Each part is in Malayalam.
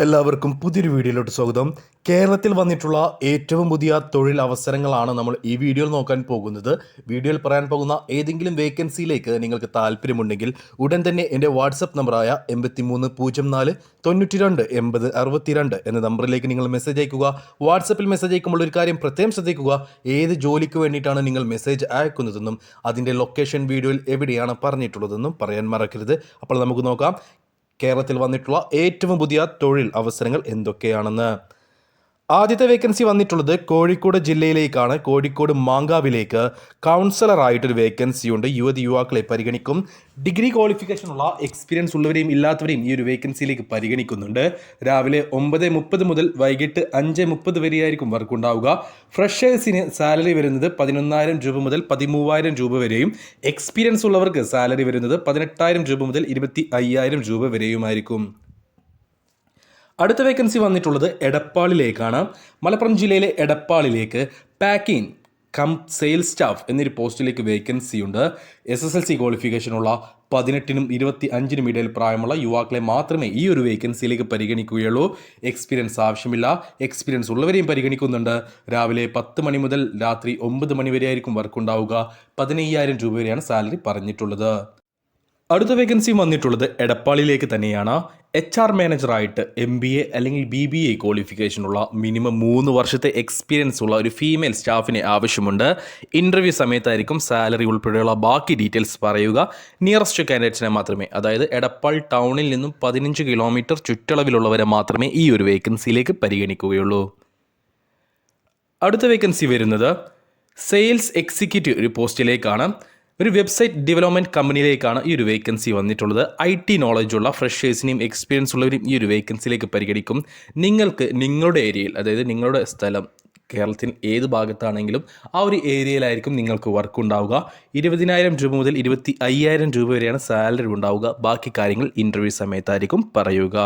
എല്ലാവർക്കും പുതിയൊരു വീഡിയോയിലോട്ട് സ്വാഗതം. കേരളത്തിൽ വന്നിട്ടുള്ള ഏറ്റവും പുതിയ തൊഴിൽ അവസരങ്ങളാണ് നമ്മൾ ഈ വീഡിയോയിൽ നോക്കാൻ പോകുന്നത്. വീഡിയോയിൽ പറയാൻ പോകുന്ന ഏതെങ്കിലും വേക്കൻസിയിലേക്ക് നിങ്ങൾക്ക് താല്പര്യമുണ്ടെങ്കിൽ ഉടൻ തന്നെ എന്റെ വാട്സപ്പ് നമ്പറായ എൺപത്തി മൂന്ന് പൂജ്യം നാല് തൊണ്ണൂറ്റി രണ്ട് എൺപത് അറുപത്തിരണ്ട് എന്ന നമ്പറിലേക്ക് നിങ്ങൾ മെസ്സേജ് അയക്കുക. വാട്സപ്പിൽ മെസ്സേജ് അയക്കുമ്പോൾ ഒരു കാര്യം പ്രത്യേകം ശ്രദ്ധിക്കുക. ഏത് ജോലിക്ക് വേണ്ടിയിട്ടാണ് നിങ്ങൾ മെസ്സേജ് അയക്കുന്നതെന്നും അതിന്റെ ലൊക്കേഷൻ വീഡിയോയിൽ എവിടെയാണ് പറഞ്ഞിട്ടുള്ളതെന്നും പറയാൻ മറക്കരുത്. അപ്പോൾ നമുക്ക് നോക്കാം. കേരളത്തിൽ വന്നിട്ടുള്ള ഏറ്റവും പുതിയ തൊഴിൽ അവസരങ്ങൾ എന്തൊക്കെയാണെന്ന്. ആദ്യത്തെ വേക്കൻസി വന്നിട്ടുള്ളത് കോഴിക്കോട് ജില്ലയിലേക്കാണ്. കോഴിക്കോട് മാങ്കാവിലേക്ക് കൗൺസിലറായിട്ടൊരു വേക്കൻസി ഉണ്ട്. യുവതി യുവാക്കളെ പരിഗണിക്കും. ഡിഗ്രി ക്വാളിഫിക്കേഷൻ ക്വാളിഫിക്കേഷനുള്ള എക്സ്പീരിയൻസ് ഉള്ളവരെയും ഇല്ലാത്തവരെയും ഈ ഒരു വേക്കൻസിയിലേക്ക് പരിഗണിക്കുന്നുണ്ട്. രാവിലെ ഒമ്പത് മുപ്പത് മുതൽ വൈകിട്ട് അഞ്ച് മുപ്പത് വരെയായിരിക്കും വർക്ക് ഉണ്ടാവുക. ഫ്രഷേഴ്സിന് സാലറി വരുന്നത് പതിനൊന്നായിരം രൂപ മുതൽ പതിമൂവായിരം രൂപ വരെയും. എക്സ്പീരിയൻസ് ഉള്ളവർക്ക് സാലറി വരുന്നത് പതിനെട്ടായിരം രൂപ മുതൽ ഇരുപത്തി അയ്യായിരം രൂപ വരെയുമായിരിക്കും. അടുത്ത വേക്കൻസി വന്നിട്ടുള്ളത് എടപ്പാളിലേക്കാണ്. മലപ്പുറം ജില്ലയിലെ എടപ്പാളിലേക്ക് പാക്കിംഗ് കം സെയിൽസ് സ്റ്റാഫ് എന്നൊരു പോസ്റ്റിലേക്ക് വേക്കൻസി ഉണ്ട്. എസ് എസ് എൽ സി ക്വാളിഫിക്കേഷനുള്ള പതിനെട്ടിനും ഇരുപത്തി അഞ്ചിനും ഇടയിൽ പ്രായമുള്ള യുവാക്കളെ മാത്രമേ ഈ ഒരു വേക്കൻസിയിലേക്ക് പരിഗണിക്കുകയുള്ളൂ. എക്സ്പീരിയൻസ് ആവശ്യമില്ല. എക്സ്പീരിയൻസ് ഉള്ളവരെയും പരിഗണിക്കുന്നുണ്ട്. രാവിലെ പത്ത് മണി മുതൽ രാത്രി ഒമ്പത് മണി വരെ ആയിരിക്കും വർക്ക് ഉണ്ടാവുക. പതിനയ്യായിരം രൂപ വരെയാണ് സാലറി പറഞ്ഞിട്ടുള്ളത്. അടുത്ത വേക്കൻസി വന്നിട്ടുള്ളത് എടപ്പാളിലേക്ക് തന്നെയാണ്. എച്ച് ആർ മാനേജറായിട്ട് എം ബി എ അല്ലെങ്കിൽ ബി ബി എ ക്വാളിഫിക്കേഷനുള്ള മിനിമം മൂന്ന് വർഷത്തെ എക്സ്പീരിയൻസ് ഉള്ള ഒരു ഫീമെയിൽ സ്റ്റാഫിനെ ആവശ്യമുണ്ട്. ഇന്റർവ്യൂ സമയത്തായിരിക്കും സാലറി ഉൾപ്പെടെയുള്ള ബാക്കി ഡീറ്റെയിൽസ് പറയുക. നിയറസ്റ്റ് കാൻഡിഡേറ്റ്സിനെ മാത്രമേ അതായത് എടപ്പാൾ ടൗണിൽ നിന്നും പതിനഞ്ച് കിലോമീറ്റർ ചുറ്റളവിലുള്ളവരെ മാത്രമേ ഈ ഒരു വേക്കൻസിയിലേക്ക് പരിഗണിക്കുകയുള്ളൂ. അടുത്ത വേക്കൻസി വരുന്നത് സെയിൽസ് എക്സിക്യൂട്ടീവ് ഒരു പോസ്റ്റിലേക്കാണ് ഒരു വെബ്സൈറ്റ് ഡെവലപ്മെന്റ് കമ്പനിയിലേക്കാണ് ഈ ഒരു വേക്കൻസി വന്നിട്ടുള്ളത്. ഐ ടി നോളജുള്ള ഫ്രഷേഴ്സിനെയും എക്സ്പീരിയൻസ് ഉള്ളവരെയും ഈ ഒരു വേക്കൻസിയിലേക്ക് പരിഗണിക്കും. നിങ്ങൾക്ക് നിങ്ങളുടെ ഏരിയയിൽ അതായത് നിങ്ങളുടെ സ്ഥലം കേരളത്തിൽ ഏത് ഭാഗത്താണെങ്കിലും ആ ഒരു ഏരിയയിലായിരിക്കും നിങ്ങൾക്ക് വർക്ക് ഉണ്ടാവുക. ഇരുപതിനായിരം രൂപ മുതൽ ഇരുപത്തി അയ്യായിരം രൂപ വരെയാണ് സാലറി ഉണ്ടാവുക. ബാക്കി കാര്യങ്ങൾ ഇന്റർവ്യൂ സമയത്തായിരിക്കും പറയുക.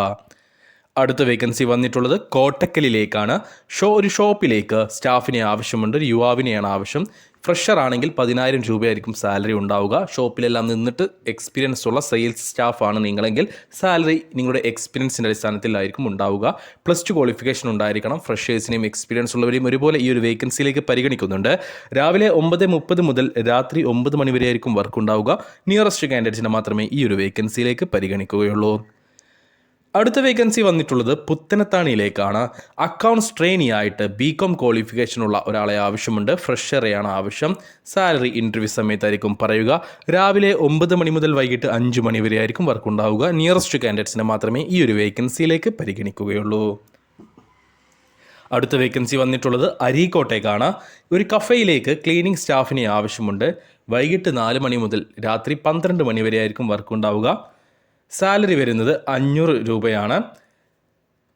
അടുത്ത വേക്കൻസി വന്നിട്ടുള്ളത് കോട്ടക്കലിലേക്കാണ്. ഷോ ഒരു ഷോപ്പിലേക്ക് സ്റ്റാഫിനെ ആവശ്യമുണ്ട് യുവാവിനെയാണ് ആവശ്യം. ഫ്രഷർ ആണെങ്കിൽ പതിനായിരം രൂപയായിരിക്കും സാലറി ഉണ്ടാവുക. ഷോപ്പിലെല്ലാം നിന്നിട്ട് എക്സ്പീരിയൻസ് ഉള്ള സെയിൽസ് സ്റ്റാഫാണ് നിങ്ങളെങ്കിൽ സാലറി നിങ്ങളുടെ എക്സ്പീരിയൻസിന്റെ അടിസ്ഥാനത്തിലായിരിക്കും ഉണ്ടാവുക. പ്ലസ് ടു ക്വാളിഫിക്കേഷൻ ഉണ്ടായിരിക്കണം. ഫ്രഷേഴ്സിനെയും എക്സ്പീരിയൻസ് ഉള്ളവരെയും ഒരുപോലെ ഈ ഒരു വേക്കൻസിയിലേക്ക് പരിഗണിക്കുന്നുണ്ട്. രാവിലെ ഒമ്പത് മുപ്പത് മുതൽ രാത്രി ഒമ്പത് മണി വരെ ആയിരിക്കും വർക്ക് ഉണ്ടാവുക. നിയറസ്റ്റ് കാൻഡിഡേറ്റ്സിനെ മാത്രമേ ഈ ഒരു വേക്കൻസിയിലേക്ക് പരിഗണിക്കുകയുള്ളൂ. അടുത്ത വേക്കൻസി വന്നിട്ടുള്ളത് പുത്തനത്താണിയിലേക്കാണ്. അക്കൗണ്ട്സ് ട്രെയിനി ആയിട്ട് ബി കോം ക്വാളിഫിക്കേഷനുള്ള ഒരാളെ ആവശ്യമുണ്ട്. ഫ്രഷറെയാണ് ആവശ്യം. സാലറി ഇന്റർവ്യൂ സമയത്തായിരിക്കും പറയുക. രാവിലെ ഒമ്പത് മണി മുതൽ വൈകിട്ട് അഞ്ച് മണി വരെ ആയിരിക്കും വർക്ക് ഉണ്ടാവുക. നിയറസ്റ്റ് കാൻഡിഡേറ്റ്സിനെ മാത്രമേ ഈ ഒരു വേക്കൻസിയിലേക്ക് പരിഗണിക്കുകയുള്ളൂ. അടുത്ത വേക്കൻസി വന്നിട്ടുള്ളത് അരീക്കോട്ടേക്കാണ്. ഒരു കഫയിലേക്ക് ക്ലീനിങ് സ്റ്റാഫിനെ ആവശ്യമുണ്ട്. വൈകിട്ട് നാല് മണി മുതൽ രാത്രി പന്ത്രണ്ട് മണി വരെ ആയിരിക്കും വർക്ക് ഉണ്ടാവുക. സാലറി വരുന്നത് അഞ്ഞൂറ് രൂപയാണ്.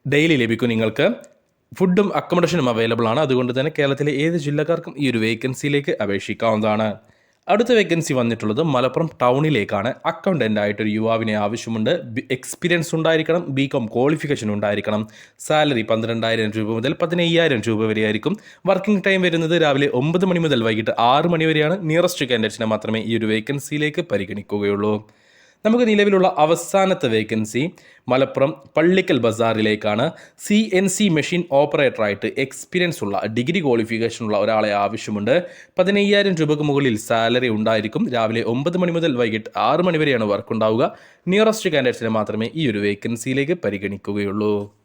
ഡെയിലി ലഭിക്കും നിങ്ങൾക്ക്. ഫുഡും അക്കോമഡേഷനും അവൈലബിൾ ആണ്. അതുകൊണ്ട് തന്നെ കേരളത്തിലെ ഏത് ജില്ലക്കാർക്കും ഈ ഒരു വേക്കൻസിയിലേക്ക് അപേക്ഷിക്കാവുന്നതാണ്. അടുത്ത വേക്കൻസി വന്നിട്ടുള്ളത് മലപ്പുറം ടൗണിലേക്കാണ്. അക്കൗണ്ടന്റ് ആയിട്ടൊരു യുവാവിനെ ആവശ്യമുണ്ട്. എക്സ്പീരിയൻസ് ഉണ്ടായിരിക്കണം. ബി കോം ക്വാളിഫിക്കേഷൻ ഉണ്ടായിരിക്കണം. സാലറി പന്ത്രണ്ടായിരം രൂപ മുതൽ പതിനയ്യായിരം രൂപ വരെയായിരിക്കും. വർക്കിംഗ് ടൈം വരുന്നത് രാവിലെ ഒമ്പത് മണി മുതൽ വൈകിട്ട് ആറ് മണി വരെയാണ്. നിയറസ്റ്റ് കാൻഡിഡേറ്റ്സിനെ മാത്രമേ ഈ ഒരു വേക്കൻസിയിലേക്ക് പരിഗണിക്കുകയുള്ളൂ. നമുക്ക് നിലവിലുള്ള അവസാനത്തെ വേക്കൻസി മലപ്പുറം പള്ളിക്കൽ ബസാറിലേക്കാണ്. സി എൻ സി മെഷീൻ ഓപ്പറേറ്ററായിട്ട് എക്സ്പീരിയൻസ് ഉള്ള ഡിഗ്രി ക്വാളിഫിക്കേഷൻ ഉള്ള ഒരാളെ ആവശ്യമുണ്ട്. പതിനയ്യായിരം രൂപക്ക് മുകളിൽ സാലറി ഉണ്ടായിരിക്കും. രാവിലെ ഒമ്പത് മണി മുതൽ വൈകിട്ട് ആറ് മണി വരെയാണ് വർക്ക് ഉണ്ടാവുക. നിയറസ്റ്റ് കാൻഡിഡേറ്റ്സിനെ മാത്രമേ ഈ ഒരു വേക്കൻസിയിലേക്ക് പരിഗണിക്കുകയുള്ളൂ.